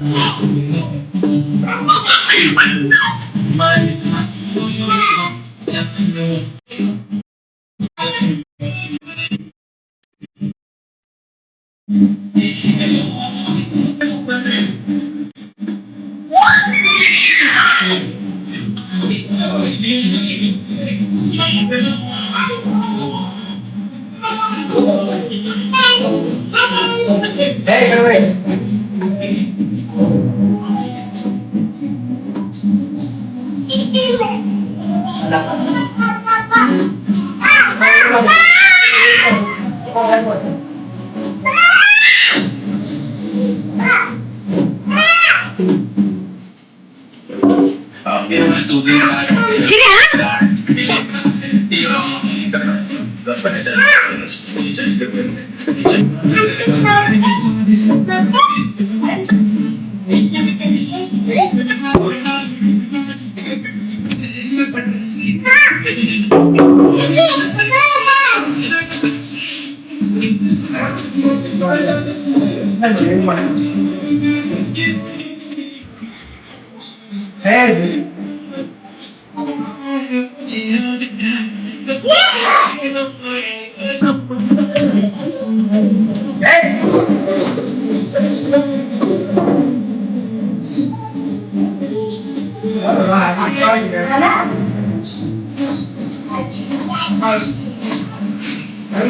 Hey, wait. ಏನ್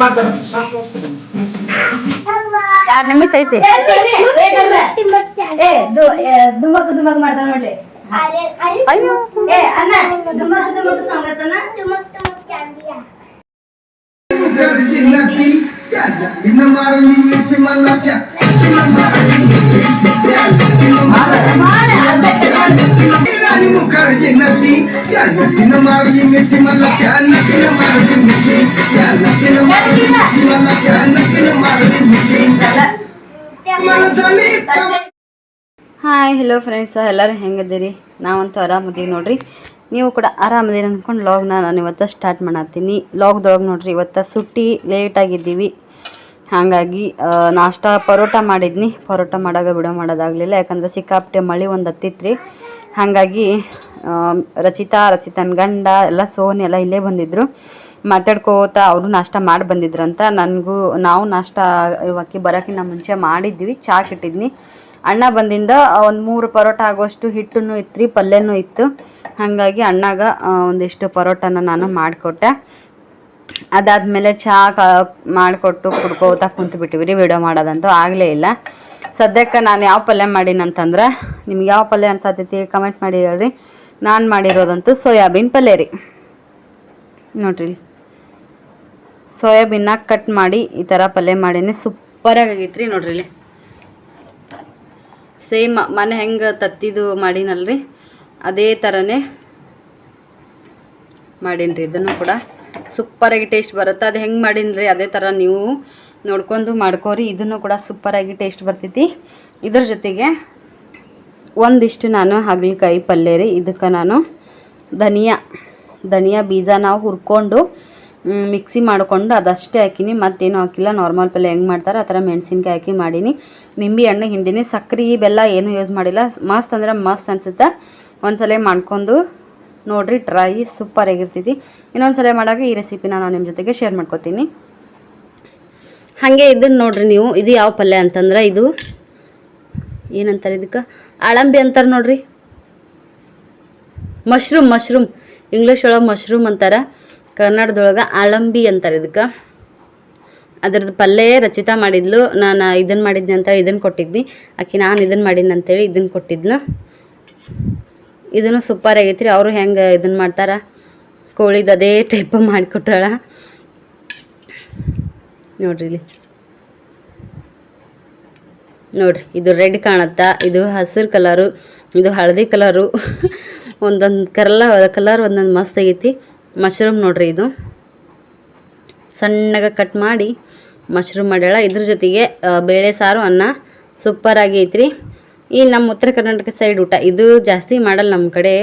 ಏನ್ ಮಾಡ್ತಾರ? ಎರಡು ನಿಮಿಷ ಐತಿ ಏ ದು- ಏ, ದುಮಕ್ ದುಮಕ್ ಮಾಡ್ತಾನ ನೋಡ್ಲಿ ಅಯ್ಯೋ ಏ ಅಣ್ಣ ದುಮಕ್ ದುಮಕ್ ಸಾಂಗ್ ಹಚ್ಚನ ಮುಖರ್ಜಿ ಇನ್ನ ಮಾರಲಿ ಮಿಟ್ಟಿ ಮಲ್ಲಕ್ಕ ರಾಣಿ ಮುಖರ್ಜಿ ನಟಿ ನಟಿನ ಮಾರಲಿ ಮಿಟ್ಟಿ ಮಲ್ಲಕ್ಕ ನಟಿನ ಮಾರಲಿ ಮಿಟ್ಟಿ ನಟಿನ ಮಾರಲಿ ಮಿಟ್ಟಿ ಮಲ್ಲಕ್ಕ ನಟಿನ ಮಾರಲಿ ಮಿಟ್ಟಿ ಮನದಲ್ಲಿ ತಮ್ಮ ಹಾಯ್ ಹಲೋ ಫ್ರೆಂಡ್ಸ್ ಎಲ್ಲರೂ ಹೆಂಗಿದ್ದೀರಿ? ನಾವಂತೂ ಆರಾಮದೀವಿ ನೋಡ್ರಿ. ನೀವು ಕೂಡ ಆರಾಮದೀರಿ ಅಂದ್ಕೊಂಡು ಲಾಗ್ನ ನಾನು ಇವತ್ತು ಸ್ಟಾರ್ಟ್ ಮಾಡತ್ತೀನಿ. ಲಾಗ್ದೊಳಗೆ ನೋಡ್ರಿ ಇವತ್ತು ಸುಟ್ಟಿ ಲೇಟಾಗಿದ್ದೀವಿ ಹಾಗಾಗಿ ಆ, ನಾಷ್ಟ ಪರೋಟ ಮಾಡಿದ್ನಿ. ಪರೋಟ ಮಾಡಾಗ ಬಿಡೋ ಮಾಡೋದಾಗಲಿಲ್ಲ ಯಾಕಂದ್ರೆ ಸಿಕ್ಕಾಪಟ್ಟೆ ಮಳೆ ಒಂದು ಹತ್ತಿತ್ರಿ. ಹಾಗಾಗಿ ರಚಿತಾ ರಚಿತನ ಗಂಡ ಎಲ್ಲ ಸೋನಿ ಎಲ್ಲ ಇಲ್ಲೇ ಬಂದಿದ್ದರು ಮಾತಾಡ್ಕೋತ ಅವರು ನಾಷ್ಟ ಮಾಡಿ ಬಂದಿದ್ರಂತ. ನನಗೂ ನಾವು ನಾಷ್ಟ ಇವಕ್ಕೆ ಬರೋಕ್ಕಿಂತ ಮುಂಚೆ ಮಾಡಿದ್ವಿ ಚಾಕ್ ಇಟ್ಟಿದ್ನಿ ಅಣ್ಣ ಬಂದಿಂದ ಒಂದು ಮೂರು ಪರೋಟ ಆಗೋಷ್ಟು ಹಿಟ್ಟನ್ನು ಇತ್ತು ಪಲ್ಯನೂ ಇತ್ತು. ಹಾಗಾಗಿ ಅಣ್ಣಾಗ ಒಂದಿಷ್ಟು ಪರೋಟನ ನಾನು ಮಾಡಿಕೊಟ್ಟೆ. ಅದಾದಮೇಲೆ ಚಹಾ ಕ, ಮಾಡಿಕೊಟ್ಟು ಕುಡ್ಕೋತಾ ಕುಂತು ರೀ ವಿಡಿಯೋ ಮಾಡೋದಂತೂ ಆಗಲೇ ಇಲ್ಲ. ಸದ್ಯಕ್ಕೆ ನಾನು ಯಾವ ಪಲ್ಯ ಮಾಡೀನಿ ಅಂತಂದ್ರೆ ನಿಮ್ಗೆ ಯಾವ ಪಲ್ಯ ಅನ್ಸತ್ತೈತಿ ಕಮೆಂಟ್ ಮಾಡಿ ಹೇಳ್ರಿ. ನಾನು ಮಾಡಿರೋದಂತೂ ಸೋಯಾಬೀನ್ ಪಲ್ಯ ರೀ. ನೋಡ್ರಿ. ಸೋಯಾಬೀನ್ನ ಕಟ್ ಮಾಡಿ ಈ ಥರ ಪಲ್ಯ ಮಾಡೀನಿ. ಸೂಪರಾಗಿ ಆಗೈತ್ರಿ ನೋಡ್ರಿ ಇಲ್ಲಿ. ಸೇಮ್ ಮನೆ ಹೆಂಗೆ ತತ್ತಿದು ಮಾಡೀನಲ್ರಿ. ಅದೇ ಥರನೇ ಮಾಡೀನಿ ಇದನ್ನು ಕೂಡ. ಸೂಪರಾಗಿ ಟೇಸ್ಟ್ ಬರುತ್ತೆ. ಅದು ಹೆಂಗೆ ಮಾಡೀನಿ ಅದೇ ಥರ ನೀವು ನೋಡ್ಕೊಂಡು ಮಾಡ್ಕೋರಿ. ಇದನ್ನು ಕೂಡ ಸೂಪರಾಗಿ ಟೇಸ್ಟ್ ಬರ್ತೈತಿ. ಇದ್ರ ಜೊತೆಗೆ ಒಂದಿಷ್ಟು ನಾನು ಹಾಗಲಕಾಯಿ ಪಲ್ಯ ರೀ. ಇದಕ್ಕೆ ನಾನು ಧನಿಯಾ ಧನಿಯಾ ಬೀಜ ನಾವು ಹುರ್ಕೊಂಡು ಮಿಕ್ಸಿ ಮಾಡಿಕೊಂಡು ಅದಷ್ಟೇ ಹಾಕಿನಿ. ಮತ್ತೇನು ಹಾಕಿಲ್ಲ. ನಾರ್ಮಲ್ ಪಲ್ಯ ಹೆಂಗೆ ಮಾಡ್ತಾರೆ ಆ ಥರ ಮೆಣಸಿನ್ಕಾಯಿ ಹಾಕಿ ಮಾಡೀನಿ. ನಿಂಬೆ ಹಣ್ಣು, ಹಿಂಡಿನಿ, ಸಕ್ರೆ ಬೆಲ್ಲ ಏನು ಯೂಸ್ ಮಾಡಿಲ್ಲ. ಮಸ್ತ್ ಅಂದ್ರೆ ಮಸ್ತ್ ಅನ್ಸುತ್ತೆ? ಒಂದ್ಸಲ ಮಾಡ್ಕೊಂಡು ನೋಡಿರಿ ಟ್ರೈ ಸೂಪರ್ ಇನ್ನೊಂದು ಸಲ ಮಾಡಾಗ ಈ ರೆಸಿಪಿನ ನಾನು ನಿಮ್ಮ ಜೊತೆಗೆ ಶೇರ್ ಮಾಡ್ಕೊತೀನಿ. ಹಾಗೆ ಇದನ್ನು ನೋಡ್ರಿ ನೀವು. ಇದು ಯಾವ ಪಲ್ಯ ಅಂತಂದ್ರೆ ಇದು. ಏನಂತಾರೆ ಇದಕ್ಕೆ? ಅಳಂಬಿ ಅಂತಾರೆ ನೋಡ್ರಿ. Mushroom mushroom. ಇಂಗ್ಲೀಷ್ ಒಳಗೆ ಮಶ್ರೂಮ್ ಅಂತಾರೆ. ಕನ್ನಡದೊಳಗೆ ಆಳಂಬಿ ಅಂತಾರೆ ಇದಕ್ಕೆ. ಅದ್ರದ್ದು ಪಲ್ಯ ರಚಿತಾ ಮಾಡಿದ್ಲು. ನಾನು ಇದನ್ನು ಮಾಡಿದ್ನಿ ಅಂತ ಇದನ್ನು ಕೊಟ್ಟಿದ್ನಿ. ಆಕೆ ನಾನು ಇದನ್ನು ಮಾಡೀನಿ ಅಂತೇಳಿ ಇದನ್ನು ಕೊಟ್ಟಿದ್ನ ಇದನ್ನು ಸೂಪರ್ ಆಗೈತ್ರಿ. ಅವರು ಹೆಂಗೆ ಇದನ್ನು ಮಾಡ್ತಾರ? ಕೋಳಿದು ಅದೇ ಟೈಪ್ ಮಾಡಿಕೊಟ್ಟಾಳ. ನೋಡ್ರಿ ಇಲ್ಲಿ. ನೋಡ್ರಿ, ಇದು ರೆಡ್ ಕಾಣತ್ತಾ? ಇದು ಹಸಿರು ಕಲರು. ಇದು ಹಳದಿ ಕಲರು. ಒಂದೊಂದು ಕರಲ್ಲ ಕಲರ್ ಒಂದೊಂದು ಮಸ್ತ್ ಆಗೈತಿ. ಮಶ್ರೂಮ್ ನೋಡ್ರಿ ಇದು. ಸಣ್ಣಗೆ ಕಟ್ ಮಾಡಿ ಮಶ್ರೂಮ್ ಮಾಡ್ಯಾಳ. ಇದ್ರ ಜೊತೆಗೆ ಬೇಳೆ ಸಾರು, ಅನ್ನ ಸೂಪರ್ ಐತ್ರಿ. ಈ ನಮ್ಮ ಉತ್ತರ ಕರ್ನಾಟಕ ಸೈಡ್ ಊಟ ಇದು ಜಾಸ್ತಿ ಮಾಡಲ್ಲ ನಮ್ಮ ಕಡೆ.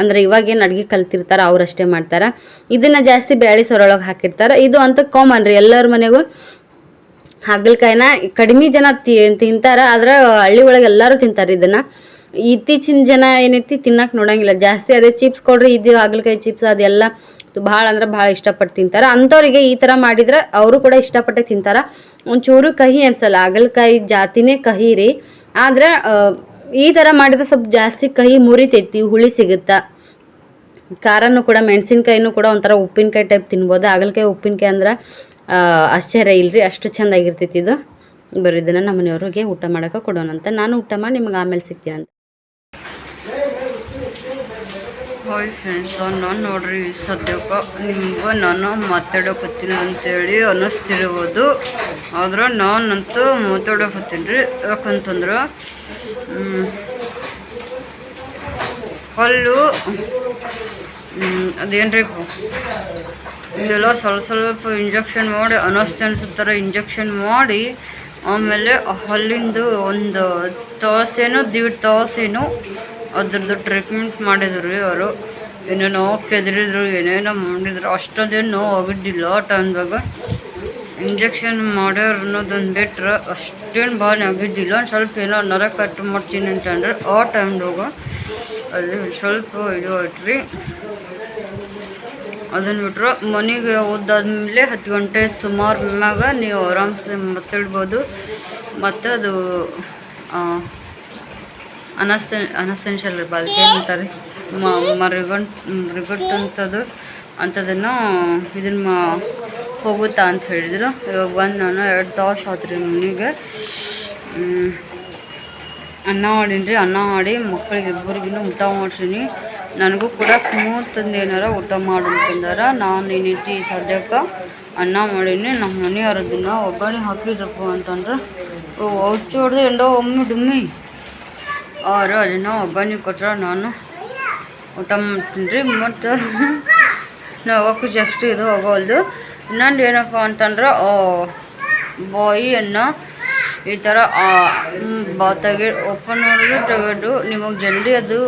ಅಂದ್ರೆ ಇವಾಗೇನು ಅಡುಗೆ ಕಲ್ತಿರ್ತಾರ ಅವರಷ್ಟೇ ಮಾಡ್ತಾರೆ. ಇದನ್ನು ಜಾಸ್ತಿ ಬೇಳೆ ಸೊರೊಳಗೆ ಹಾಕಿರ್ತಾರೆ. ಇದು ಅಂತ ಕಾಮನ್ ರೀ ಎಲ್ಲರ ಮನೆಗೂ. ಹಾಗಲಕಾಯಿನ ಕಡಿಮೆ ಜನ ತಿಂತಾರ. ಆದ್ರೆ ಹಳ್ಳಿ ಒಳಗೆ ಎಲ್ಲರೂ ತಿಂತಾರೆ ಇದನ್ನ. ಇತ್ತೀಚಿನ ಜನ ಏನೈತಿ ತಿನ್ನಕ್ಕೆ ನೋಡಂಗಿಲ್ಲ. ಜಾಸ್ತಿ ಅದೇ ಚಿಪ್ಸ್ ಕೊಡ್ರಿ, ಇದು ಹಾಗಲಕಾಯಿ ಚಿಪ್ಸ್ ಅದೆಲ್ಲ ಭಾಳ ಅಂದ್ರೆ ಭಾಳ ಇಷ್ಟಪಟ್ಟು ತಿಂತಾರೆ. ಅಂಥವ್ರಿಗೆ ಈ ಥರ ಮಾಡಿದ್ರೆ ಅವರು ಕೂಡ ಇಷ್ಟಪಟ್ಟೆ ತಿಂತಾರೆ. ಒಂಚೂರು ಕಹಿ ಅನ್ಸಲ್ಲ. ಹಾಗಲ್ಕಾಯಿ ಜಾತಿನೇ ಕಹಿ ರೀ. ಆದರೆ ಈ ಥರ ಮಾಡಿದ್ರೆ ಸ್ವಲ್ಪ ಜಾಸ್ತಿ ಕಹಿ ಮುರಿತೈತಿ ಹುಳಿ ಸಿಗುತ್ತಾ. ಖಾರನೂ ಕೂಡ, ಮೆಣಸಿನ್ಕಾಯಿನೂ ಕೂಡ ಒಂಥರ ಉಪ್ಪಿನಕಾಯಿ ಟೈಪ್ ತಿನ್ಬೋದು. ಹಾಗಲಕಾಯಿ, ಉಪ್ಪಿನಕಾಯಿ ಅಂದ್ರೆ ಆಶ್ಚರ್ಯ ಇಲ್ಲರಿ ಅಷ್ಟು ಚೆಂದಾಗಿರ್ತೈತಿ ಇದು. ಬರೀ ಇದನ್ನು ನಮ್ಮ ಮನೆಯವ್ರಿಗೆ ಊಟ ಮಾಡೋಕೆ ಕೊಡೋಣಂತ. ನಾನು ಊಟ ಮಾಡಿ ನಿಮ್ಗೆ ಆಮೇಲೆ ಸಿಗ್ತೀನಂತ. ಹಾಯ್ ಫ್ರೆಂಡ್ಸ್ ನಾನು ನೋಡ್ರಿ, ಸದ್ಯಕ್ಕ ನಿಮ್ಗೆ ನಾನು ಮಾತಾಡೋಕತ್ತೀನಿ ಅಂತೇಳಿ ಅನ್ನಿಸ್ತಿರ್ಬೋದು. ಆದ್ರೆ ನಾನಂತೂ ಮಾತಾಡೋಕತ್ತೀನಿ ರೀ. ಯಾಕಂತಂದ್ರೆ ಕಲ್ಲು ಅದೇನ್ರಿ ಇದೆಲ್ಲ ಸ್ವಲ್ಪ ಸ್ವಲ್ಪ ಇಂಜೆಕ್ಷನ್ ಮಾಡಿ ಅನಿಸ್ತಾರ ಇಂಜೆಕ್ಷನ್ ಮಾಡಿ, ಆಮೇಲೆ ಹಲ್ಲಿಂದು ಒಂದು ತಾಸೇನೋ, ದೀಡ್ ತಾಸೇನೋ ಅದ್ರದ್ದು ಟ್ರೀಟ್ಮೆಂಟ್ ಮಾಡಿದ್ರು ರೀ ಅವರು. ಏನೇನೋ ಕೆದರಿದ್ರು, ಏನೇನೋ ಮಾಡಿದ್ರು. ಅಷ್ಟೊಂದೇನು ನೋವು ಆಗಿದ್ದಿಲ್ಲ ಆ ಟೈಮ್ದಾಗ ಇಂಜೆಕ್ಷನ್ ಮಾಡ್ಯಾರ ಅನ್ನೋದೊಂದು ಬಿಟ್ರೆ ಅಷ್ಟೇನು ಭಾಳ ಆಗಿದ್ದಿಲ್ಲ ಒಂದು ಸ್ವಲ್ಪ ಏನೋ ನರ ಕಟ್ ಮಾಡ್ತೀನಿ ಅಂತಂದ್ರೆ ಆ ಟೈಮ್ದಾಗ ಅಲ್ಲಿ ಸ್ವಲ್ಪ ಇದು ಐತ್ರಿ ಅದನ್ನು ಬಿಟ್ರೆ ಮನೆಗೆ ಓದಾದ್ಮೇಲೆ ಹತ್ತು ಗಂಟೆ ಸುಮಾರು ಮ್ಯಾಗ ನೀವು ಆರಾಮ್ಸೆ ಮಾತಾಡ್ಬೋದು. ಮತ್ತು ಅದು ಅನಸ್ತ ಅನಸ್ತೆನ್ಷಿಯಲ್ ಅದಕ್ಕೆ ಅಂತಾರೆ? ಮರಿಗಂಟ್ ಮರಿಗಟ್ಟು ಅಂತದು ಅಂಥದನ್ನು ಇದನ್ನ ಹೋಗುತ್ತಾ ಅಂತ ಹೇಳಿದ್ರು. ಇವಾಗ ಬಂದು ನಾನು ಎರಡು ತಾಸು ಆತ್ರಿ ಮನೆಗೆ. ಅನ್ನ ಮಾಡೀನಿ ರೀ ಅನ್ನ ಮಾಡಿ ಮಕ್ಕಳಿಗೆ ಇಬ್ಬರಿಗೂ ಊಟ ಮಾಡ್ಸೀನಿ. ನನಗೂ ಕೂಡ ಸ್ಮೂತ್ ಏನಾರ ಊಟ ಮಾಡು ಅಂತಂದಾರ ನಾನು ಏನೈತಿ ಸದ್ಯಕ್ಕೆ ಅನ್ನ ಮಾಡೀನಿ. ನಮ್ಮ ಮನೆಯವ್ರ ದಿನ ಒಗ್ಗರಣೆ ಹಾಕಿದ್ರಪ್ಪ ಅಂತಂದ್ರೆ. ಅವ್ರು ಹೊಡೆದು ಎಂಡೋ ಒಮ್ಮೆ ಡುಮ್ಮಿ. ಅವರು ಅದನ್ನು ಒಬ್ಬನಿಗೆ ಕೊಟ್ಟರೆ ನಾನು. ಊಟ ಮಾಡ್ತೀನಿ ಮತ್ತು ಹೋಗೋಕ್ಕೂ ಜಸ್ಟ್ ಇದು ಹೋಗೋಲ್ದು. ಇನ್ನೊಂದು ಏನಪ್ಪ ಅಂತಂದ್ರೆ ಬಾಯಿಯನ್ನು ಈ ಥರ ತೆಗೆ ಓಪನ್ ಮಾಡಿದ್ರು, ತೆಗೆದು ನಿಮಗೆ ಜಲ್ದಿ ಅದು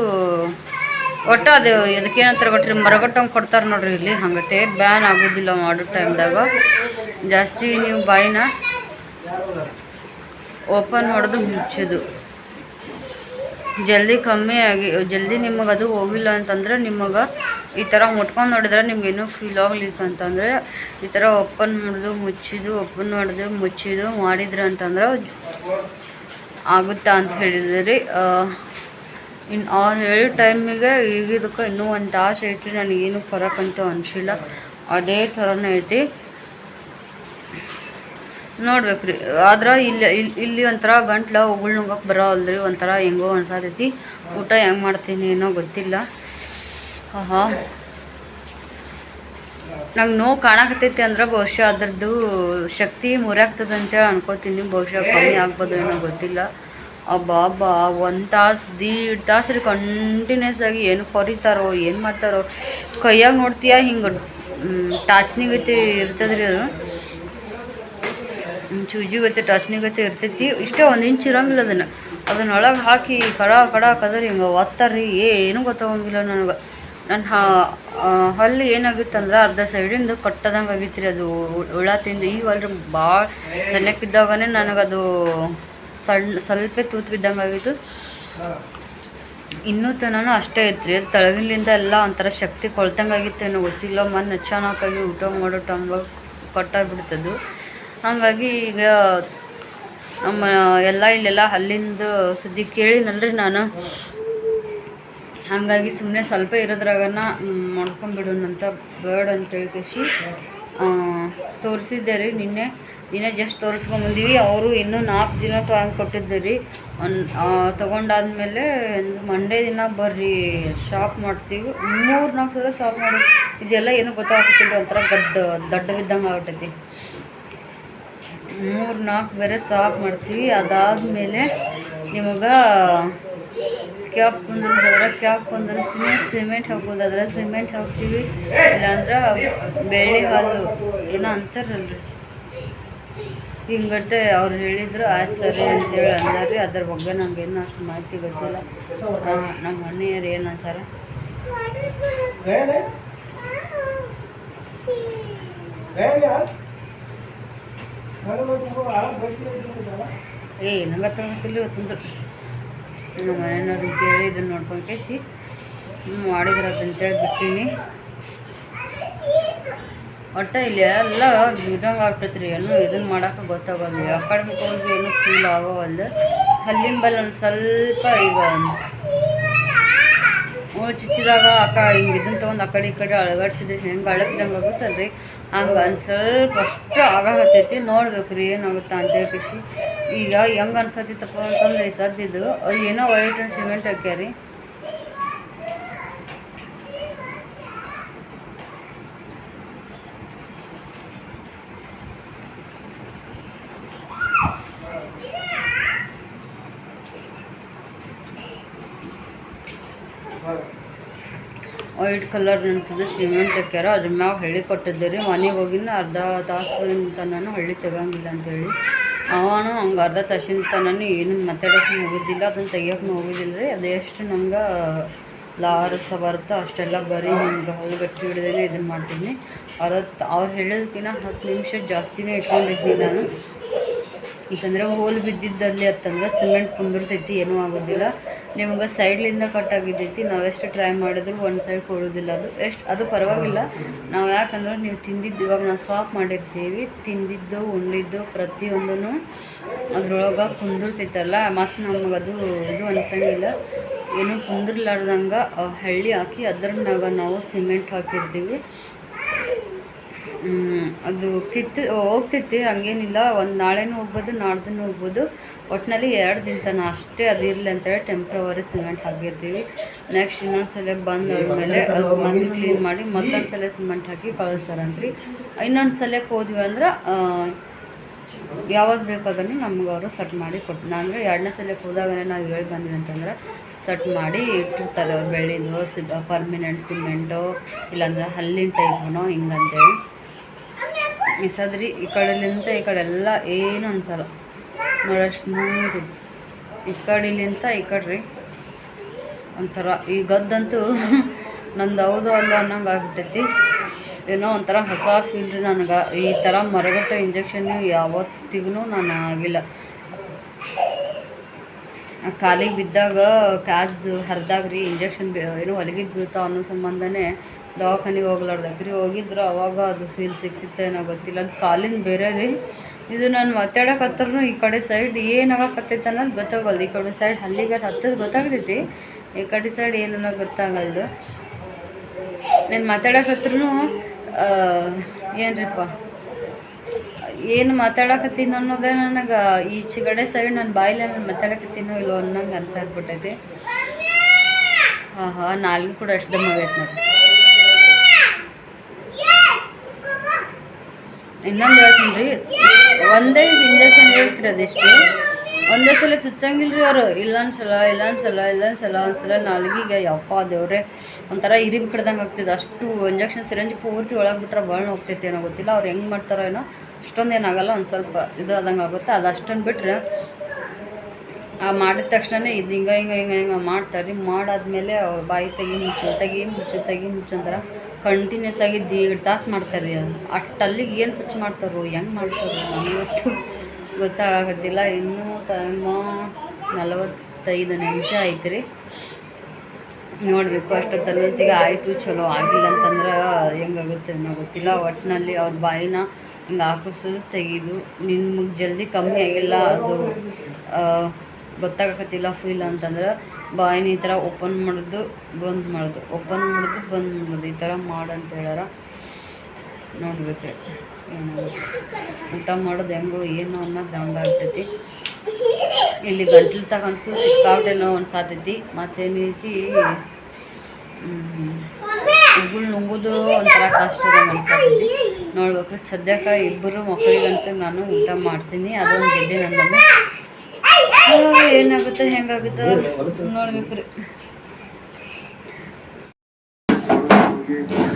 ಒಟ್ಟು ಅದು ಎದಕ್ಕೇನಂತಾರೆ ಗೊತ್ತ್ರಿ ಮರಗಟ್ಟಂಗೆ ಕೊಡ್ತಾರೆ ನೋಡ್ರಿ ಇಲ್ಲಿ, ಹಂಗತೆ. ಬ್ಯಾನ್ ಆಗೋದಿಲ್ಲ ಮಾಡೋ ಟೈಮ್ದಾಗ ಜಾಸ್ತಿ ನೀವು ಬಾಯಿನ ಓಪನ್ ಮಾಡೋದು ಮುಚ್ಚೋದು ಜಲ್ದಿ ಕಮ್ಮಿ ಆಗಿ, ಜಲ್ದಿ ನಿಮಗೆ ಅದು ಹೋಗಿಲ್ಲ ಅಂತಂದ್ರೆ ನಿಮಗೆ ಈ ಥರ ಮುಟ್ಕೊಂಡು ನೋಡಿದ್ರೆ ನಿಮ್ಗೇನು ಫೀಲ್ ಆಗ್ಲಿಕ್ಕೆ ಅಂತಂದರೆ ಈ ಥರ ಓಪನ್ ಮಾಡಿದು ಮುಚ್ಚಿದ್ದು ಓಪನ್ ಮಾಡಿದು ಮುಚ್ಚಿದ್ದು ಮಾಡಿದ್ರೆ ಅಂತಂದ್ರೆ ಆಗುತ್ತಾ ಅಂತ ಹೇಳಿದ್ರಿ. ಇನ್ನು ಅವ್ರು ಹೇಳಿದ ಟೈಮಿಗೆ ಈಗಿದಕ್ಕೆ ಇನ್ನೂ ಒಂದು ತಾಸು ಐತಿ ನನಗೇನು ಫರಕ್ ಅಂತೂ ಅನಿಸಿಲ್ಲ. ಅದೇ ಥರನೇ ಐತಿ. ನೋಡ್ಬೇಕ್ರಿ. ಆದ್ರೆ ಇಲ್ಲಿ ಇಲ್ಲಿ ಇಲ್ಲಿ ಒಂಥರ ಗಂಟ್ಲು ಉಗುಳ್ ನುಂಗಕ್ಕೆ ಬರೋಲ್ರಿ ಒಂಥರ ಹೆಂಗೋ ಅನ್ಸಾತೈತಿ. ಊಟ ಹೆಂಗೆ ಮಾಡ್ತೀನಿ ಏನೋ ಗೊತ್ತಿಲ್ಲ. ಆಹಾ. ನಂಗೆ ನೋವು ಕಾಣಕತ್ತೈತಿ ಅಂದ್ರೆ ಬಹುಶಃ ಅದ್ರದ್ದು ಶಕ್ತಿ ಮುರಿಯಾಗ್ತದೆ ಅಂತೇಳಿ ಅನ್ಕೋತೀನಿ. ಬಹುಶಃ ಕಮ್ಮಿ ಆಗ್ಬೋದು ಏನೋ ಗೊತ್ತಿಲ್ಲ. ಅಬ್ಬಾ ಅಬ್ಬಾ ಒಂದು ತಾಸು, ದೀಡ್ ತಾಸು ರೀ ಕಂಟಿನ್ಯೂಸ್ ಆಗಿ ಏನು ಕೊರಿತಾರೋ, ಏನು ಮಾಡ್ತಾರೋ. ಕೈಯಾಗ ನೋಡ್ತೀಯ ಹಿಂಗೆ ಟಾಚ್ನಿಗೈತಿ ಇರ್ತದ್ರಿ ಅದು. ಚೂಜಿ ಗತೆ ಇರ್ತೈತಿ. ಇಷ್ಟೇ ಒಂದು ಇಂಚ್ ಇರಂಗಿಲ್ಲ ಅದನ್ನು. ಅದನ್ನೊಳಗೆ ಹಾಕಿ ಕಡಾ ಕಡ ಕದರಿ ಹಿಂಗೆ ಒತ್ತಾರ್ರಿ. ಏನೂ ಗೊತ್ತಾಗಂಗಿಲ್ಲ ನನಗೆ. ನನ್ನ ಹಲ್ಲು ಏನಾಗಿತ್ತಂದ್ರೆ ಅರ್ಧ ಸೈಡಿಂದ ಕಟ್ಟದಂಗೆ ಆಗಿತ್ತು ರೀ ಅದು ಉಳಾತಿಂದ ತಿಂದು ಈಗ ಅಲ್ರಿ ಭಾಳ ಸಣ್ಣಕ್ಕಿದ್ದಾಗನೇ ನನಗದು ಸಣ್ಣ ಸ್ವಲ್ಪ ತೂತು ಬಿದ್ದಂಗೆ ಆಗಿತ್ತು. ಇನ್ನೂ ತನೂ ಅಷ್ಟೇ ಐತ್ರಿ ಅದು ತಳಗಿನಿಂದ ಎಲ್ಲ ಒಂಥರ ಶಕ್ತಿ ಕೊಳ್ತಂಗೆ ಆಗಿತ್ತು. ಏನೋ ಗೊತ್ತಿಲ್ಲ. ಮೊನ್ನೆ ಚೆನ್ನಾಗಿ ಊಟ ಮಾಡೋ ಟೈಮ್ದಾಗ ಕಟ್ಟಾಗ್ಬಿಡ್ತದು ಹಾಗಾಗಿ ಈಗ ನಮ್ಮ ಎಲ್ಲ ಇಲ್ಲೆಲ್ಲ ಅಲ್ಲಿಂದ ಸುದ್ದಿ ಕೇಳಿನಲ್ರಿ ನಾನು. ಹಾಗಾಗಿ ಸುಮ್ಮನೆ ಸ್ವಲ್ಪ ಇರೋದ್ರಾಗನ ಮಾಡ್ಕೊಂಬಿಡೋಣ ಅಂತ ಬೇಡ ಅಂತೇಳಿ ಕೃಷಿ ತೋರಿಸಿದ್ದೆ ರೀ ನಿನ್ನೆ. ನಿನ್ನೆ ಜಸ್ಟ್ ತೋರಿಸ್ಕೊಂಬಂದೀವಿ ಅವರು ಇನ್ನೂ ನಾಲ್ಕು ದಿನ ಟೈಮ್ ಕೊಟ್ಟಿದ್ದೆ ರೀ ಒಂದು ತೊಗೊಂಡಾದ್ಮೇಲೆ ಮಂಡೇ ದಿನ ಬರ್ರಿ ಶಾಪ್ ಮಾಡ್ತೀವಿ. ಮೂರು ನಾಲ್ಕು ಸಲ ಶಾಪ್ ಮಾಡಿ. ಇದೆಲ್ಲ ಏನೂ ಗೊತ್ತಾಗ್ತಿಲ್ಲ ಒಂಥರ ದೊಡ್ಡ ದೊಡ್ಡ ಬಿದ್ದಂಗೆ ಆಗ್ಬಿಟ್ಟೈತಿ ಮೂರು ನಾಲ್ಕು ಬೇರೆ ಸಾಫ್ ಮಾಡ್ತೀವಿ. ಅದಾದಮೇಲೆ ನಿಮಗೆ ಕ್ಯಾಪ್ ಕುಂದ್ರದಾದ್ರೆ ಕ್ಯಾಪ್ ಕುಂದ್ರಿಸ್ತೀನಿ. ಸಿಮೆಂಟ್ ಹಾಕೋದಾದ್ರೆ ಸಿಮೆಂಟ್ ಹಾಕ್ತೀವಿ. ಇಲ್ಲಾಂದ್ರೆ ಬೆಳ್ಳಿ ಹಾಲು ಏನೋ ಅಂತಾರಲ್ರಿ. ಹಿಂಗಟ್ಟೆ ಅವ್ರು ಹೇಳಿದ್ರು, ಆ ಸರಿ ಅಂತೇಳಿ ಅಂದ್ರಿ ಅದ್ರ ಬಗ್ಗೆ ನಂಗೆ ಏನು ಅಷ್ಟು ಮಾಹಿತಿ ಗೊತ್ತಿಲ್ಲ. ನಮ್ಮ ಮನೆಯವ್ರು ಏನು ಅಂತಾರೆ? ಏ, ನಂಗೆ ತಗೊಂಡಿಲ್ಲ ತಿಂದ್ರು ನಮ್ಮ ಮನೆಯವ್ರಿಗೆ ಕೇಳಿ ಇದನ್ನು ನೋಡ್ಕೊಂಡು ಕೇಸಿ ಮಾಡಿದ್ರದು ಅಂತೇಳಿ ಬಿಟ್ಟೀನಿ ಒಟ್ಟ ಇಲ್ಲಿ ಎಲ್ಲ ಇದಂಗೆ ಆಗ್ತೈತೆ ರೀ ಏನು ಇದನ್ನ ಮಾಡೋಕೆ ಗೊತ್ತಾಗಲ್ಲ ಅಕಾಡೆಮಿಕ್ ಕಡೆ ಹೋಗಿ ಏನು ಫೀಲ್ ಆಗೋವಲ್ದು. ಅಲ್ಲಿಂಬಲ್ಲಿ ಒಂದು ಸ್ವಲ್ಪ ಈಗ ಮುಳ್ಳು ಚುಚ್ಚಿದಾಗ ಅಕ್ಕ ಹಿಂಗೆ ಇದನ್ನ ತೊಗೊಂಡು ಆ ಕಡೆ ಈ ಕಡೆ ಅಳವಡಿಸಿದ್ರೆ ಹೆಂಗೆ ಅಳಗ್ದಂಗೆ ಆಗುತ್ತಲ್ರಿ? ಹಂಗೆ ಒಂದು ಸ್ವಲ್ಪ ಅಷ್ಟು ಆಗಾಕತ್ತೈತಿ. ನೋಡ್ಬೇಕು ರೀ ಏನಾಗುತ್ತಾ ಅಂತೇಳಿ ಖುಷಿ. ಈಗ ಹೆಂಗೆ ಅನ್ಸತ್ತಿತ್ತಪ್ಪ ಅಂತಂದ್ರೆ ಸದ್ದಿದ್ದು ಏನೋ ವೈಟ್ ಸಿಮೆಂಟ್ ಹಾಕ್ಯಾರಿ. ವೈಟ್ ಕಲರ್ ನಿಂತದ್ದು ಸಿಮೆಂಟ್ ಹಾಕ್ಯಾರ ಅದ್ರ ಮ್ಯಾಗ ಹಳ್ಳಿ ಕೊಟ್ಟಿದ್ದೆ ರೀ. ಮನೆಗೆ ಹೋಗಿನ ಅರ್ಧ ತಾಸು ತನಕ ಹಳ್ಳಿ ತೆಗಂಗಿಲ್ಲ ಅಂತೇಳಿ. ಅವನು ಹಂಗೆ ಅರ್ಧ ತಾಸಿನ ತನನು ಏನು ಮಾತಾಡೋಕೆ ಹೋಗೋದಿಲ್ಲ, ಅದನ್ನು ತೆಗಿಯೋಕೆ ಹೋಗೋದಿಲ್ಲ ರೀ. ಅದು ಎಷ್ಟು ನಮ್ಗೆ ಲಾರಸ ಬರುತ್ತೋ ಅಷ್ಟೆಲ್ಲ ಬರೀ ಹಿಂಗೆ ಹೊಲಗಟ್ಟಿ ಹಿಡಿದೇನೆ ಇದನ್ನು ಮಾಡ್ತೀನಿ. ಅವ್ರ ಅವ್ರು ಹೇಳೋದಕ್ಕಿಂತ ಹತ್ತು ನಿಮಿಷ ಜಾಸ್ತಿನೇ ಇಟ್ಕೊಂಡಿದ್ದೀನಿ ನಾನು. ಯಾಕಂದರೆ ಹೋಲ್ ಬಿದ್ದಿದ್ದಲ್ಲಿ ಅಂತಂದ್ರೆ ಸಿಮೆಂಟ್ ಕುಂದಿರ್ತೈತಿ, ಏನೂ ಆಗೋದಿಲ್ಲ. ನಿಮ್ಗೆ ಸೈಡ್ಲಿಂದ ಕಟ್ ಆಗಿದ್ದೈತಿ ನಾವು ಎಷ್ಟು ಟ್ರೈ ಮಾಡಿದ್ರು ಒಂದು ಸೈಡ್ ಕೊಡೋದಿಲ್ಲ ಅದು. ಎಷ್ಟು, ಅದು ಪರವಾಗಿಲ್ಲ. ನಾವು ಯಾಕಂದ್ರೆ ನೀವು ತಿಂದಿದ್ದು, ಇವಾಗ ನಾವು ಸ್ವಾಪ್ ಮಾಡಿರ್ತೀವಿ. ತಿಂದಿದ್ದು ಉಂಡಿದ್ದು ಪ್ರತಿಯೊಂದೂ ಅದ್ರೊಳಗೆ ಕುಂದಿರ್ತೈತಲ್ಲ. ಮತ್ತು ನಮ್ಗೆ ಅದು ಇದು ಅನ್ಸಂಗಿಲ್ಲ. ಏನು ಕುಂದಿರ್ಲಾರ್ದಂಗೆ ಹಳ್ಳಿ ಹಾಕಿ ಅದ್ರನ್ನಾಗ ನಾವು ಸಿಮೆಂಟ್ ಹಾಕಿರ್ತೀವಿ. ಅದು ಕಿತ್ತು ಹೋಗ್ತೈತಿ ಹಂಗೇನಿಲ್ಲ. ಒಂದು ನಾಳೆನೂ ಹೋಗ್ಬೋದು ನಾಡ್ದೂ ಹೋಗ್ಬೋದು. ಒಟ್ಟಿನಲ್ಲಿ ಎರಡು ದಿನ ತನಕ ಅಷ್ಟೇ ಅದು ಇರಲಿ ಅಂತೇಳಿ ಟೆಂಪ್ರವರಿ ಸಿಮೆಂಟ್ ಹಾಕಿರ್ತೀವಿ. ನೆಕ್ಸ್ಟ್ ಇನ್ನೊಂದ್ಸಲ ಬಂದು ಆದಮೇಲೆ ಅದು ಮಂದಿ ಕ್ಲೀನ್ ಮಾಡಿ ಮತ್ತೊಂದು ಸಲ ಸಿಮೆಂಟ್ ಹಾಕಿ ಕಳಿಸ್ತಾರಂತ್ರಿ ಇನ್ನೊಂದು ಸಲಕ್ಕೆ ಹೋದ್ವಿ ಅಂದ್ರೆ ಯಾವಾಗ ಬೇಕು ಅದನ್ನು ನಮ್ಗೆ ಅವರು ಸೆಟ್ ಮಾಡಿ ಕೊಟ್ಟು ಅಂದರೆ ಎರಡನೇ ಸಲಕ್ಕೆ ಹೋದಾಗಲೇ ನಾವು ಹೇಳಿ ಬಂದ್ವಿ ಅಂತಂದ್ರೆ ಸೆಟ್ ಮಾಡಿ ಇಟ್ಟಿರ್ತಾರೆ ಅವ್ರು ಬೆಳ್ಳಿದು ಸಿ ಪರ್ಮಿನೆಂಟ್ ಸಿಮೆಂಟು ಇಲ್ಲಾಂದ್ರೆ ಹಲ್ಲಿನ ಟೈಪ್ನೋ ಹಿಂಗಂತೇಳಿ. ಮಿಸದ್ರಿ ಈ ಕಡೆಲಿಂತ ಈ ಕಡೆ ಎಲ್ಲ ಏನು ಅನ್ಸಲ್ಲ. ನೋಡಷ್ಟು ನೋಡಿ ಈ ಕಡೆಲಿಂತ ಈ ಕಡ್ರಿ ಒಂಥರ, ಈ ಗದ್ದಂತೂ ನಂದು ಹೌದು ಅಲ್ಲ ಅನ್ನಂಗೆ ಆಗ್ಬಿಟ್ಟೈತಿ. ಏನೋ ಒಂಥರ ಹೊಸ ರೀ ನನಗೆ. ಈ ಥರ ಮರಗಟ್ಟ ಇಂಜೆಕ್ಷನ್ ಯಾವತ್ತಿಗೂ ನಾನು ಆಗಿಲ್ಲ. ಕಾಲಿಗೆ ಬಿದ್ದಾಗ ಕಾಜು ಹರಿದಾಗ ರೀ ಇಂಜೆಕ್ಷನ್ ಏನು ಹೊಲಿಗೆ ಬೀಳ್ತಾವ ಅನ್ನೋ ಸಂಬಂಧನೇ ದವಾಖಾನಿಗೆ ಹೋಗ್ಲಾರ್ದಾಗ ರೀ ಹೋಗಿದ್ರು, ಅವಾಗ ಅದು ಫೀಲ್ ಸಿಕ್ತಿತ್ತೇನೋ ಗೊತ್ತಿಲ್ಲ. ಅದು ಕಾಲಿನ ಬೇರೆ ರೀ. ಇದು ನಾನು ಮಾತಾಡಕತ್ರೂ ಈ ಕಡೆ ಸೈಡ್ ಏನಾಗಕತ್ತೈತೆ ಅನ್ನೋದು ಗೊತ್ತಾಗಲ್ದು ಈ ಕಡೆ ಸೈಡ್ ಹಲ್ಲಿಗೆ ಹತ್ತದ ಗೊತ್ತಾಗ್ತೈತಿ. ಈ ಕಡೆ ಸೈಡ್ ಏನನ್ನೋ ಗೊತ್ತಾಗಲ್ದು. ನಾನು ಮಾತಾಡಕತ್ರೂ ಏನ್ರಿಪ್ಪ? ಏನು ಮಾತಾಡಕತ್ತೀನಿ ಅನ್ನೋದೇ ನನಗೆ ಈಚೆಗಡೆ ಸೈಡ್ ನನ್ನ ಬಾಯಿಲೆ ನಾನು ಮಾತಾಡಕತ್ತೀನೋ ಇಲ್ಲೋ ಅನ್ನಂಗೆ ಅನ್ಸಾಕ್ಬಿಟ್ಟೈತಿ ಹಾಂ ಹಾಂ ನಾಲ್ಕು ಕೂಡ ಅಷ್ಟು ದಮ್ ಆಗೈತೆ ನೋಡಿ ಇನ್ನೊಂದು ಹೇಳ್ತೀನಿ ರೀ, ಒಂದೇ ಇಂಜೆಕ್ಷನ್ ಹೇಳ್ತೀರಿ ಅದೆಷ್ಟು ಒಂದೇ ಸಲ ಚುಚ್ಚಂಗಿಲ್ಲ ರೀ ಅವರು ಇಲ್ಲ ಅನ್ಸಲ್ಲ ಇಲ್ಲ ಅನ್ಸಲ್ಲ ಇಲ್ಲ ಅನ್ಸಲ್ಲ ಒಂದ್ಸಲ ನಾಲ್ಗಿಗೆ ಯಪ್ಪ ದೇವ್ರೆ, ಒಂಥರ ಇರಿ ಬಿಡ್ದಂಗೆ ಆಗ್ತದೆ. ಅಷ್ಟು ಇಂಜೆಕ್ಷನ್ ಸಿರಂಜ್ ಪೂರ್ತಿ ಒಳಗೆ ಬಿಟ್ರೆ ಬಳ್ಳ ಹೋಗ್ತೈತಿ ಏನೋ ಗೊತ್ತಿಲ್ಲ, ಅವ್ರು ಹೆಂಗೆ ಮಾಡ್ತಾರೋ ಏನೋ ಅಷ್ಟೊಂದು ಏನಾಗಲ್ಲ ಒಂದು ಸ್ವಲ್ಪ ಇದು ಆದಂಗೆ ಆಗುತ್ತೆ. ಅದು ಅಷ್ಟೊಂದು ಬಿಟ್ರೆ ಮಾಡಿದ ತಕ್ಷಣ ಇದು ಹಿಂಗೆ ಹಿಂಗೆ ಹಿಂಗೆ ಹಿಂಗೆ ಮಾಡ್ತಾರೆ. ಮಾಡಾದ್ಮೇಲೆ ಅವ್ರ್ ಬಾಯಿ ತೆಗಿ ಮುಚ್ಚು ತೆಗಿ ಮುಚ್ಚು ತೆಗಿ ಮುಚ್ಚು ಅಂದ್ರೆ ಕಂಟಿನ್ಯೂಸ್ ಆಗಿ ದೀಡ್ ತಾಸು ಮಾಡ್ತಾರೆ ಅದು ಅಷ್ಟು ಅಲ್ಲಿಗೆ ಏನು ಸ್ವಚ್ಛ ಮಾಡ್ತಾರೋ ಹೆಂಗೆ ಮಾಡ್ತಾರೋ ನನಗೊತ್ತು ಗೊತ್ತಾಗೋದಿಲ್ಲ. ಇನ್ನೂ ತಮ್ಮ ನಲವತ್ತೈದು ನಿಮಿಷ ಐತೆ ರೀ ನೋಡಬೇಕು ಅಷ್ಟೊತ್ತಲ್ಲೊತ್ತಿಗೆ ಆಯಿತು ಚಲೋ ಆಗಿಲ್ಲ ಅಂತಂದ್ರೆ ಹೆಂಗಾಗುತ್ತೆ ಅನ್ನೋ ಗೊತ್ತಿಲ್ಲ. ಒಟ್ಟಿನಲ್ಲಿ ಅವ್ರ ಬಾಯಿನ ಹಿಂಗೆ ಹಾಕಿಸೋದು ತೆಗೀದು. ನಿಮ್ಗೆ ಜಲ್ದಿ ಕಮ್ಮಿ ಆಗಿಲ್ಲ. ಅದು ಆ, ಗೊತ್ತಾಗಕತ್ತಿಲ್ಲ ಫೀಲ್ ಅಂತಂದ್ರೆ ಬಾಯಿನ ಈ ಥರ ಓಪನ್ ಮಾಡೋದು, ಬಂದ್ ಮಾಡೋದು. ಓಪನ್ ಮಾಡೋದು, ಬಂದ್ ಮಾಡೋದು. ಈ ಥರ ಮಾಡು ಅಂತ ಹೇಳ್ಯಾರ ನೋಡ್ಬೇಕು. ಊಟ ಮಾಡೋದು ಹೆಂಗೋ ಏನು ಅನ್ನೋದು ಹಂಗಾಗ್ತೈತಿ ಇಲ್ಲಿ ಗಂಟ್ಲು ತಗಂತೂ ಸಿಕ್ಕಾಬಿಟ್ಟೆ ನೋವು ಅನ್ಸಾತೈತಿ. ಮತ್ತೇನೈತಿ ಉಗುಳು ನುಂಗೋದು ಒಂಥರ ಕಷ್ಟ ಅನ್ಸಾತೈತಿ ನೋಡ್ಬೇಕು ಸದ್ಯಕ್ಕೆ ಇಬ್ಬರು ಮಕ್ಕಳಿಗಂತೂ ನಾನು ಊಟ ಮಾಡ್ಸೀನಿ. ಅದೊಂದು ಗೆದ್ದೆ ನನ್ನದು ಏನಾಗುತ್ತೆ ಹೆಂಗಾಗುತ್ತೆ ನೋಡ್ಬೇಕ್ರಿ ಅಮ್ಮು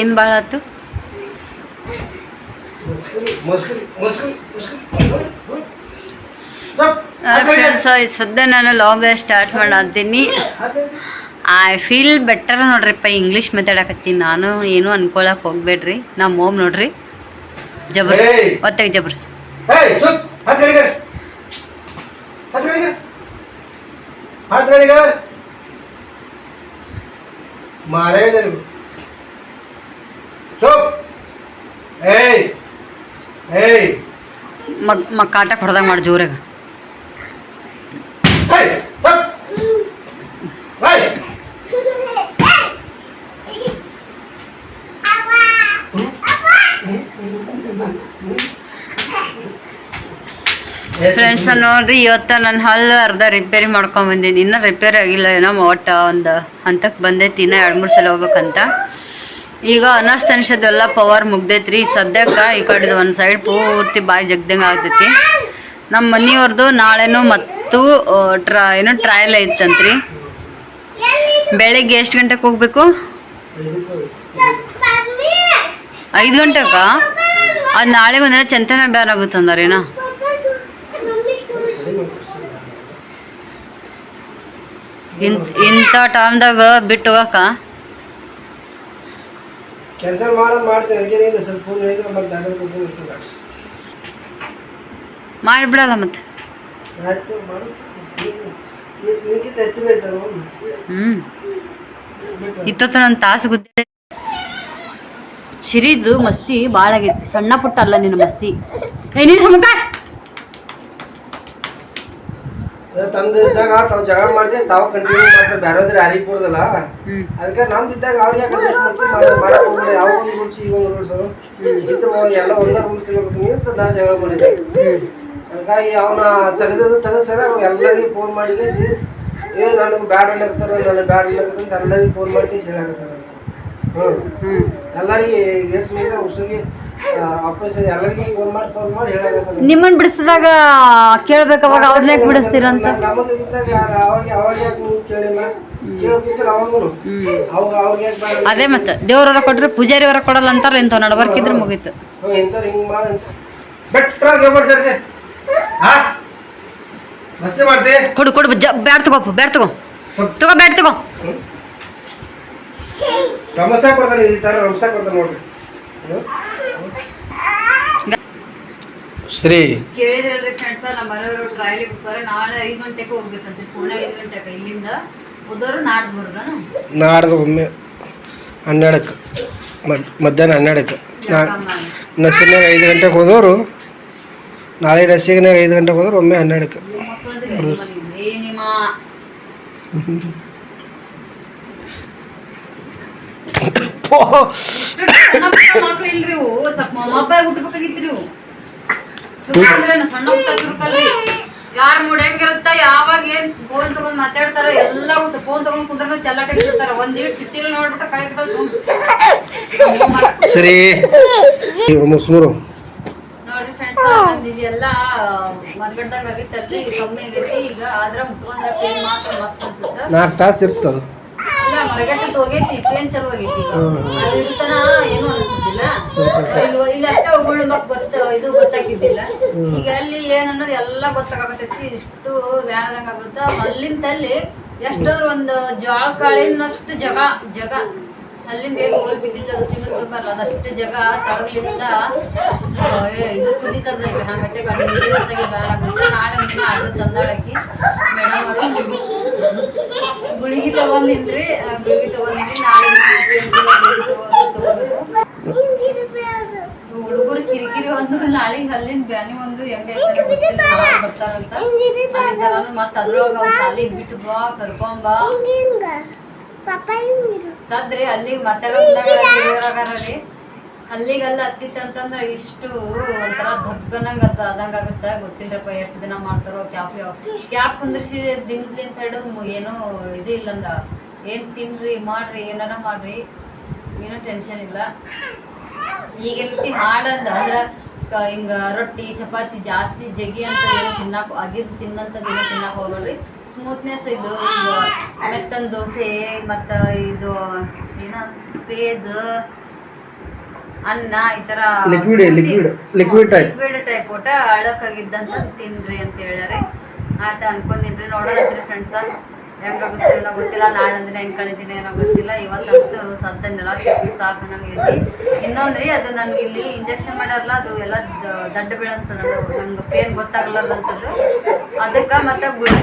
ಏನ್ ಭಾಳ ಆತು? ಫ್ರೆಂಡ್ಸ್ ಸದ್ಯ ನಾನು ಲಾಗ್ ಸ್ಟಾರ್ಟ್ ಮಾಡತ್ತೀನಿ ಐ ಫೀಲ್ ಬೆಟರ್ ನೋಡ್ರಿಪ್ಪ ಇಂಗ್ಲೀಷ್ ಮಾತಾಡಕತ್ತೀನಿ. ನಾನು ಏನು ಅನ್ಕೊಳಕ್ ಹೋಗ್ಬೇಡ್ರಿ. ನಮ್ಮ ಓಮ್ ನೋಡ್ರಿ. ಜಬರ್ಸ್! ಒತ್ತಾಗ ಜಬರ್ಸ್. ಏಯ್ ಮಗ್ ಮ ಕಾಟ ಹೊಡೆದಾಗ ಮಾಡಿ ಜೋರಾಗ ಫ್ರೆಂಡ್ಸ್ ನೋಡ್ರಿ ಇವತ್ತು ನನ್ನ ಹಲ್ಲು ಅರ್ಧ ರಿಪೇರಿ ಮಾಡ್ಕೊಂಡ್ ಬಂದೀನಿ. ಇನ್ನೂ ರಿಪೇರಿ ಆಗಿಲ್ಲ ಏನೋ ಒಟ್ಟು ಒಂದು ಹಂತಕ್ಕೆ ಬಂದೈತಿ ಇನ್ನೂ ಎರಡು ಮೂರು ಸಲ ಹೋಗ್ಬೇಕಂತ. ಈಗ ಅನಸ್ತನಿಸೋದೆಲ್ಲ ಪವರ್ ಮುಗ್ದೈತ್ರಿ. ಸದ್ಯಕ್ಕೆ ಈ ಕಡೆದು ಒಂದು ಸೈಡ್ ಪೂರ್ತಿ ಬಾಯಿ ಜಗ್ದಂಗೆ ಆಗ್ತೈತಿ. ನಮ್ಮ ಮನೆಯವ್ರದ್ದು ನಾಳೆನೂ ಮತ್ತು ಟ್ರಾ, ಏನೋ ಟ್ರಯಲ್ ಐತಂತ್ರಿ. ಬೆಳಿಗ್ಗೆ ಎಷ್ಟು ಗಂಟೆಗೆ ಹೋಗ್ಬೇಕು? ಐದು ಗಂಟೆಗ ಅದು ನಾಳೆ ಒಂದಿನ ಚಂತನ ಬ್ಯಾನ್ ಆಗುತ್ತಂದಾರೇನೋ? ಇಂಥ ಇಂಥ ಟೈಮ್ದಾಗ ಬಿಟ್ಟು ಹೋಗಕ್ಕ ಕೆಲಸ ಮಾಡೋದು ಮಾಡ್ತೇನೆ ಅದಕ್ಕೆ ನೀನು ಸ್ವಲ್ಪ ಫೋನ್ ಹೇಳಿದ್ರೆ ಮತ್ತೆ ದಾಟದ ಬಗ್ಗೆ ಇರ್ತಲ್ಲ ಮಾಡಿಬಿಡಲ್ಲ ಮತ್ತೆ. ಆಯ್ತು ಮಾಡು. ನಿನಗಿಂತ ಹೆಚ್ಚಿನ ಐತಲ್ಲ ಹ್ಞೂ ಇತ್ತೊತ್ತು ನನ್ನ ತಾಸು ಗುದ್ದೆ ಸಿರಿದು ಮಸ್ತಿ ಭಾಳ ಆಗೈತಿ ಸಣ್ಣ ಪುಟ್ಟ ಅಲ್ಲ ನಿನ್ನ ಮಸ್ತಿ. ಏ ನೀನು ಮುಖ! ತಂದು ಇದ್ದಾಗ ತಾವು ಜಗಳ ಮಾಡ್ತೀವಿ ತಾವು ಕಂಟಿನ್ಯೂ ಮಾಡ್ತಾರೆ ಬೇರೆದ್ರೆ ಯಾರಿಗೆ ಕೊಡೋದಲ್ಲ ಅದಕ್ಕೆ ನಮ್ದು ಇದ್ದಾಗ ಅವ್ರಿಗೆ ಯಾವ ಒಂದು ರೂಲ್ಸ್ ಈಗ ಒಂದು ರೂಲ್ಸ್ ಇದ್ದು ಎಲ್ಲ ಒಂದೇ ರೂಲ್ಸ್ ಇರ್ಬೇಕು. ನೀವು ನಾ ಜಗಳ ಮಾಡಿದ್ದೆ ಹಂಗಾಗಿ ಅವನ ತೆಗೆದು ತೆಗೆದು ಸರ ಎಲ್ಲರಿಗೂ ಫೋನ್ ಮಾಡಿ ಏ ನನಗೆ ಬ್ಯಾಡ್ ಅನ್ನಕತ್ತಾರ ನನಗೆ ಬ್ಯಾಡ್ ಅನ್ನಕತ್ತ ಅಂತ ಎಲ್ಲರಿಗೂ ಫೋನ್ ಮಾಡಿ ಹೇಳಕತ್ತಾರ ಹ್ಞೂ ಎಲ್ಲರಿಗೆ ಎಷ್ಟು ಮೇಲೆ ನಿಮ್ಮನ್ನ ಬಿಡಿಸಿದಾಗ ಕೇಳ್ಬೇಕು ಅವಾಗ ಅವ್ರನ್ನ ಯಾಕೆ ಬಿಡಿಸ್ತೀರಂತ ಅದೇ ಮತ್ತೆ ದೇವ್ರವರ ಕೊಟ್ರೆ ಪೂಜಾರಿ ಅವರ ಕೊಡಲ್ಲ ಅಂತಾರ ಇಂಥವ್ ನಡಬರ್ಕಿದ್ರೆ ಮುಗೀತು. ಕೊಡು ಕೊಡು ಬ್ಯಾಡ್ ತಗೋ ಬ್ಯಾಡ್ ತಗೋ. ತಗೋ ಬ್ಯಾಡ್ ತಗೋ. ರಮಸ ಕೊಡ್ತಾರೆ ಈ ತರ ರಮಸ ಕೊಡ್ತಾರೆ ನೋಡ್ರಿ? ಶ್ರೀ ಕೇಳಿದ್ರೆ ಫ್ರೆಂಡ್ಸ್ ನಮ್ಮ ಮನೆಯವರು ಟ್ರಯಲಿಗೆ ಹೋಗ್ತಾರೆ. ನಾಳೆ ಐದು ಗಂಟೆಗೆ ಹೋಗ್ಬೇಕಂತ. ಪುಣೆ ಐದು ಗಂಟೆಗೆ ಇಲ್ಲಿಂದ ಹೋದವರು ನಾಡ್ದು ಬರ್ದಾನ ನಾಡ್ದು ಒಮ್ಮೆ ಹನ್ನೆರಡಕ್ಕೆ. ಮಧ್ಯಾಹ್ನ ಹನ್ನೆರಡಕ್ಕೆ. ನಸಿನಾಗ ಐದು ಗಂಟೆಗೆ ಹೋದವರು ನಾಳೆ ನಸಿಗನಾಗ ಐದು ಗಂಟೆಗೆ ಹೋದವ್ರು ಒಮ್ಮೆ ಹನ್ನೆರಡಕ್ಕೆ. ಮಕ್ಕಳು ಇಲ್ರಿ ಸ್ವಲ್ಪ ಮೊಬೈಲ್ ಹುಟ್ಬೇಕಾಗಿತ್ರಿ ಇವು. ಚುರುಕ್ ಅಂದ್ರೆ ನಾ ಸಣ್ಣ ಚುರುಕಲ್ರಿ ಯಾರ ಮೂಡ್ ಹೆಂಗಿರುತ್ತ ಯಾವಾಗ ಏನ್ ಫೋನ್ ತಗೊಂಡ್ ಮಾತಾಡ್ತಾರ ಎಲ್ಲ ಫೋನ್ ತಗೊಂಡ್ ಕುಂದ್ರ ಚಲ್ಲಾಟ ಇರ್ತಾರ ಒಂದ್ ಇಟ್ ಸಿಟ್ಟಿಲ್ ನೋಡ್ಬಿಟ್ರೆ ಕೈ ಕಟ್ಟೋದು ಸರಿ. ಮುಸ್ಮುರು ನೋಡ್ರಿ ಫ್ರೆಂಡ್ಸ್ ಇದೆಲ್ಲ ಮರ್ಗಡ್ದಂಗ ಆಗಿತ್ತಲ್ರಿ ಕಮ್ಮಿ ಆಗೈತಿ. ಈಗ ಆದ್ರ ಮುಟ್ಕೊಂಡ್ರ ಪೇನ್ ಮಾತ್ರ ಮಸ್ತ್ ಅನ್ಸುತ್ತೆ. ನಾಲ್ಕು ತಾಸು ಇರ್ತದ. ಇಲ್ಲ ಹೋಗೈತಿ ಚಲೋ ಹೋಗೈತಿ ಈಗ ಅದು ಏನು ಅನ್ಸುತ್ತಿಲ್ಲ ಇಲ್ಲಿ ಇಲ್ಲಿ ಅಷ್ಟೇ ಒಬ್ಬಳು ಮಕ್ ಗೊತ್ತ ಇದು ಗೊತ್ತಾಗಿದ್ದಿಲ್ಲ ಈಗ ಅಲ್ಲಿ ಏನು ಅನ್ನೋದು ಎಲ್ಲ ಗೊತ್ತಾಗತ್ತೈತಿ ಇಷ್ಟು ವ್ಯಾನದಂಗ ಆಗುತ್ತ? ಅಲ್ಲಿಂದ ಅಲ್ಲಿ ಎಷ್ಟಾದ್ರೂ ಒಂದು ಜೋಳ ಕಾಳಿನಷ್ಟು ಜಗ ಜಗ. ಅಲ್ಲಿಂದ ಏನು ಹೋಗಿ ಬಿದ್ದಿದ್ದ ಸಿಮೆಂಟ್ ಬರಲ್ಲ ಅದಷ್ಟು ಜಗ ಏ, ಇದು ಕುದಿತದ್ರಿ ಹಂಗತ್ತೆ ಗಂಡು ಬಿಡಿದಾಗೆ ಬ್ಯಾಡ ಆಗುತ್ತೆ ನಾಳೆ ಮುಂದಿನ ಅಡ್ಡು ತಂದಾಳಕಿ. ಮೇಡಮ್ ಅವರು. ಗುಳಿಗೆ ತಗೊಂಡಿನ್ರಿ ಗುಳಿಗೆ ತಗೊಂಡಿನಿ ನಾಳೆ ಹುಡುಗರು ಕಿರಿಕಿರಿ ಒಂದು ನಾಳೆಗೆ ಅಲ್ಲಿನ ಬ್ಯಾನಿ ಒಂದು ಹೆಂಗೆ ಅಂತ ನಾಳೆ ಬರ್ತಾರಂತ. ಮತ್ತೆ ಅದ್ರೊಳಗ ಅವ್ನ ಸಾಲಿ ಬಿಟ್ಟು ಬಾ ಕರ್ಕೊಂಡ್ ಬಾ. ಸದ್ರಿ ಅಲ್ಲಿ ಮತ್ತೆ ಅಲ್ಲಿಗೆಲ್ಲ ಹತ್ತಿತ್ತಂತಂದ್ರೆ ಇಷ್ಟು ಒಂಥರ ದಬ್ಬನಂಗ ಆದಂಗ ಆಗುತ್ತೆ. ಗೊತ್ತಿಲ್ಲರಪ್ಪ ಎಷ್ಟು ದಿನ ಮಾಡ್ತಾರೋ ಕ್ಯಾಪ್ ಕ್ಯಾಪ್ ಕುಂದ್ರಿಸಿ ದಿನದ್ಲಿ ಅಂತ ಹೇಳಿದ್ರು ಏನೋ ಇದು ಇಲ್ಲಂದ. ಏನ್ ತಿನ್ರಿ, ಮಾಡ್ರಿ, ಏನಾರ ಮಾಡ್ರಿ. ಏನೋ ಟೆನ್ಷನ್ ಇಲ್ಲ. ಈಗ ರೀತಿ ಮಾಡಂದ ಅಂದ್ರ ಹಿಂಗ ರೊಟ್ಟಿ, ಚಪಾತಿ ಜಾಸ್ತಿ ಜಗಿ ಅಂತ ಏನೋ ತಿನ್ನಾಕ್ ಅಗಿದ್ ತಿನ್ನಂಥದ್ದು ಏನೋ ತಿನ್ನಾಕ ಹೋಗಲ್ರಿ ಸ್ಮೂತ್ನೆಸ್ ಇದು ಮೆತ್ತನ್ ದೋಸೆ, ಮತ್ತ ಇದು ಏನ ಪೇಜ್ ಅನ್ನ ಈ ತರ Liquid, liquid, liquid type. Liquid type ಊಟ ಅಳಕಾಗಿದ್ದಂತ ತಿನ್ರಿ ಅಂತ ಹೇಳ್ಯಾರೆ. ಆತ ಅನ್ಕೊಂಡಿನ್ರಿ ನೋಡೋಣ ಫ್ರೆಂಡ್ಸ್ ಹೆಂಗಾಗುತ್ತೆ ಏನೋ ಗೊತ್ತಿಲ್ಲ ನಾಳೆ ಅಂದ್ರೆ ಹೆಂಗ್ ಕಳಿತೀನಿ ಏನೋ ಗೊತ್ತಿಲ್ಲ. ಇವತ್ತಂತೂ ಸದ್ದನ್ನೆಲ್ಲ ಸಾಕು ನಂಗೆ ಇಲ್ಲಿ. ಇನ್ನೊಂದ್ರಿ ಅದು ನನ್ಗೆ ಇಲ್ಲಿ ಇಂಜೆಕ್ಷನ್ ಮಾಡ್ಯಾರಲ್ಲ ಅದು ಎಲ್ಲ ದ- ದಡ್ಡ ಬೀಳಂತದ ನಂಗೆ ಪೇನ್ ಗೊತ್ತಾಗ್ಲಾರ್ದಂಥದ್ದು ಅದಕ್ಕೆ ಮತ್ತೆ ಗುಳಿ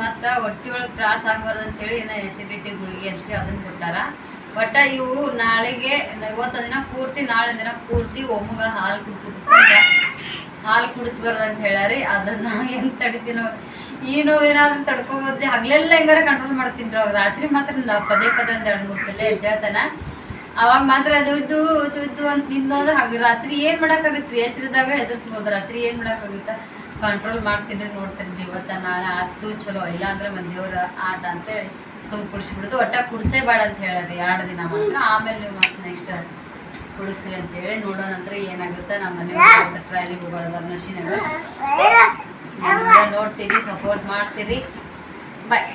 ಮತ್ತ ಹೊಟ್ಟಿ ಒಳಗೆ ತ್ರಾಸ ಆಗ್ಬಾರ್ದು ಅಂತೇಳಿ ಇನ್ನ ಎಸಿಡಿಟಿ ಗುಳಿಗೆ ಅಷ್ಟೇ ಅದನ್ನ ಕೊಟ್ಟಾರ. ಒಟ್ಟ ಇವು ನಾಳೆಗೆ ಇವತ್ತ ದಿನ ಪೂರ್ತಿ, ನಾಳೆ ದಿನ ಪೂರ್ತಿ ಒಮ್ಮಗ ಹಾಲು ಕುಡಿಸಬೇಕು ಹಾಲು ಕುಡಿಸ್ಬಾರ್ದು ಅಂತ ಹೇಳಾರಿ ಅದನ್ನ ಏನ್ ತಡಿತೀನೋ. ಈ ನೋವೇನಾದ್ರೂ ತಡ್ಕೊಬೋದ್ರಿ ಹಗ್ಲೆಲ್ಲ ಹೆಂಗಾರ ಕಂಟ್ರೋಲ್ ಮಾಡ್ತೀನಿ ಅವಾಗ ರಾತ್ರಿ ಮಾತ್ರ ಪದೇ ಪದೇ ಒಂದ್ ಎರಡು ಮೂರು ಪಲ್ಲೆ ಎದ್ದೇಳ್ತಾನ. ಅವಾಗ ಮಾತ್ರ ಅದು ಇದ್ದು ಇದು ಇದ್ದು ಅಂತ ನಿಂದೋದ್ರೆ ಹಾಗೆ ರಾತ್ರಿ ಏನ್ ಮಾಡಕ್ಕಾಗತ್ರಿ? ಹೆಸರಿದಾಗ ಹೆದರ್ಸ್ಬೋದು. ರಾತ್ರಿ ಏನ್ ಮಾಡಕ್ಕಾಗುತ್ತ? ಕಂಟ್ರೋಲ್ ಮಾಡ್ತೀನಿ ನೋಡ್ತೀನಿ ಇವತ್ತ, ನಾಳೆ ಆತು ಚಲೋ. ಇಲ್ಲಾಂದ್ರೆ ದೇವ್ರ ಆಟ ಅಂತ ಹೇಳಿ. ಸೋಪ್ ಕುಡಿಸ್ಬಿಡುದು. ಒಟ್ಟ ಕುಡಿಸೇಬೇಡ ಅಂತ ಹೇಳಿದೆ. ಎರಡು ದಿನ ಮಾತ್ರ. ಆಮೇಲೆ ನೀವು ಮತ್ತೆ ನೆಕ್ಸ್ಟ್ ಅಂತ ಹೇಳಿ ನೋಡೋ ನಂತರ ಏನಾಗುತ್ತೆ? ನಮ್ಮ ಮನೆ ಟ್ರೈನಿಗೆ ಬರೋದು ಮಷೀನಾಗ ನೋಡ್ತೀರಿ ಸಪೋರ್ಟ್ ಮಾಡ್ತೀರಿ. ಬಾಯ್